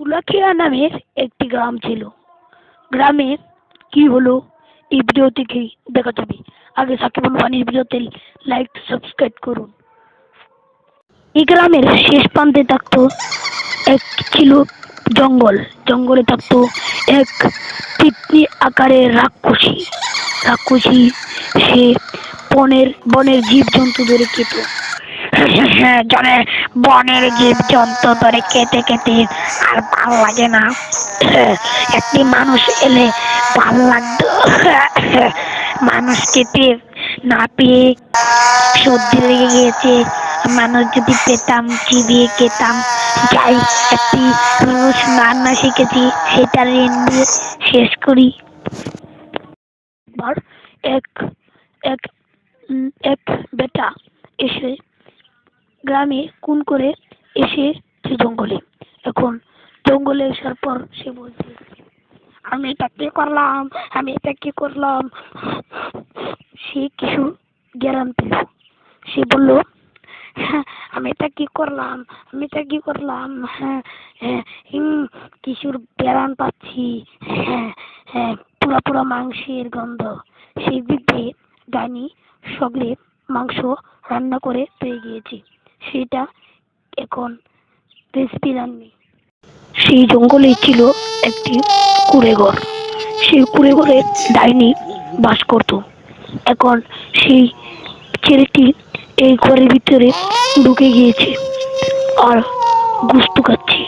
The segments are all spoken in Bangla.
কুলাখিয়া নামের একটি গ্রাম ছিল। গ্রামে কি হলো এই ভিডিও থেকেই দেখা যাবে। আগে সাকিবুল বাণীর ভিডিওতে লাইক সাবস্ক্রাইব করুন। এই গ্রামের শেষ প্রান্তে থাকতো এক ছিল জঙ্গল। জঙ্গলে থাকতো এক তিতলি আকারের রাক্ষসী। রাক্ষসী সে বনের বনের জীব জন্তু ধরে খেত। জানে বনের জীব জন্তু ধরে খেতে খেতে আর ভালো লাগে না। একটি মানুষ এলে ভালো লাগতো। মানুষ খেতে না পেয়ে সর্দি লেগে গিয়েছে। মানুষ যদি পেতাম, চিবিয়ে খেতাম, যাই একটি মানুষ রান্না শিখেছি, সেটা রেন্ডে শেষ করি। এক এক এক বেটা এসে গ্রামে খুন করে এসে সে জঙ্গলে। এখন জঙ্গলে আসার পর সে বলছে, আমি এটা কি করলাম? আমি এটা কি করলাম? সে কিছু জ্ঞান পেল। সে বলল হ্যাঁ আমি এটা কি করলাম? আমি এটা কি করলাম? হ্যাঁ হ্যাঁ কিছুর বেড়ান পাচ্ছি। হ্যাঁ হ্যাঁ পুরা পুরা মাংসের গন্ধ। সেই দিক দিয়ে ডাইনি সগলে মাংস রান্না করে পেয়ে গিয়েছে। সেটা এখন রেসিপি রান্নি। সেই জঙ্গলে ছিল একটি কুড়ে ঘর সেই কুড়ে ঘরে ডাইনি বাস করত। এখন সেই ছেলেটি এই ঘরের ভিতরে ঢুকে গিয়েছে আর গুস্তু খাচ্ছে।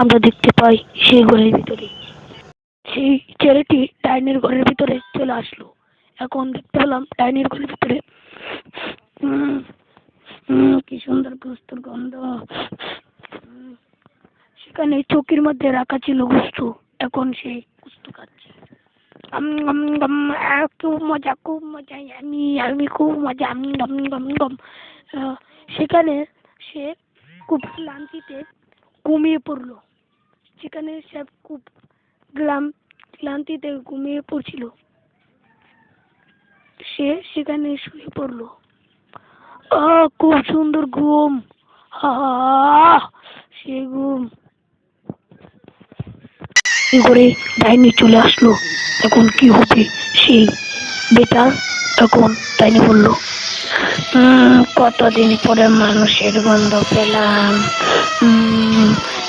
আমরা দেখতে পাই সেই ঘরের ভিতরে। সেই ছেলেটি ডাইনের ঘরের ভিতরে চলে আসলো। এখন দেখতে পেলাম ডাইনের ঘরের ভিতরে কি সুন্দর গুস্তুর গন্ধ। সেখানে চৌকির মধ্যে রাখা ছিল গুস্তু এখন সে গুস্তু খাচ্ছে। খুব মজা খুব মজা। আমি আমি খুব মজা। আম, গম গম গম সেখানে সে খুব ক্লান্তিতে ঘুমিয়ে পড়ল। সেখানে সে খুব গ্লাম ক্লান্তিতে ঘুমিয়ে পড়ছিল। সে সেখানে শুয়ে পড়ল। খুব সুন্দর ঘুম। সে ঘুম। কি করে ডাইনি চলে আসলো। এখন কি হবে সেই বেটা তখন ডাইনি বলল "উম, কতদিন পরে মানুষের গন্ধ পেলাম?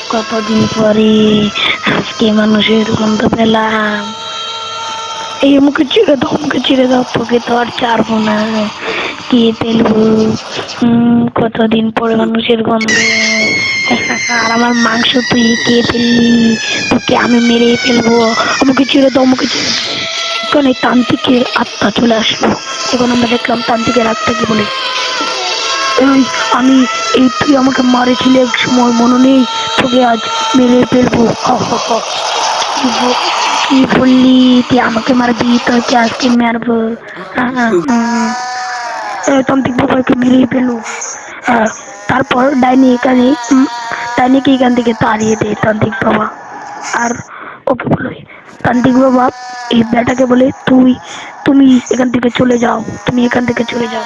কতদিন পরে আজকে মানুষের গন্ধ পেলাম? এই মুখে চিড়ে দাও মুখে চিড়ে দাও তোকে তো আর ছাড়বো না। কে উম, কতদিন পরে মানুষের গন্ধ। আর আমার মাংস তুই কে ফেললি। তোকে আমি মেরে ফেলব। আমাকে চিড়ে দাও আমাকে। এখানে তান্ত্রিকের আত্মা চলে আসলো। এখন আমরা দেখলাম তান্ত্রিকের আত্মা কি বলে। এই আমি এই তুই আমাকে মারেছিলি এক সময় মনে নেই? তোকে আজ মেরে ফেলব। কি বললি? তুই আমাকে মারবি তোকে আজকে মারবো। হ্যাঁ, তান্ত্রিক বাবাকে মেরে ফেলো তারপর ডাইনি এখানে ডাইনিকে এখান থেকে তাড়িয়ে দেয় তান্ত্রিক বাবা। আর ওকে বলে, তান্ত্রিক বাবা, এই বেটাকে বলে, তুই, তুমি এখান থেকে চলে যাও, তুমি এখান থেকে চলে যাও।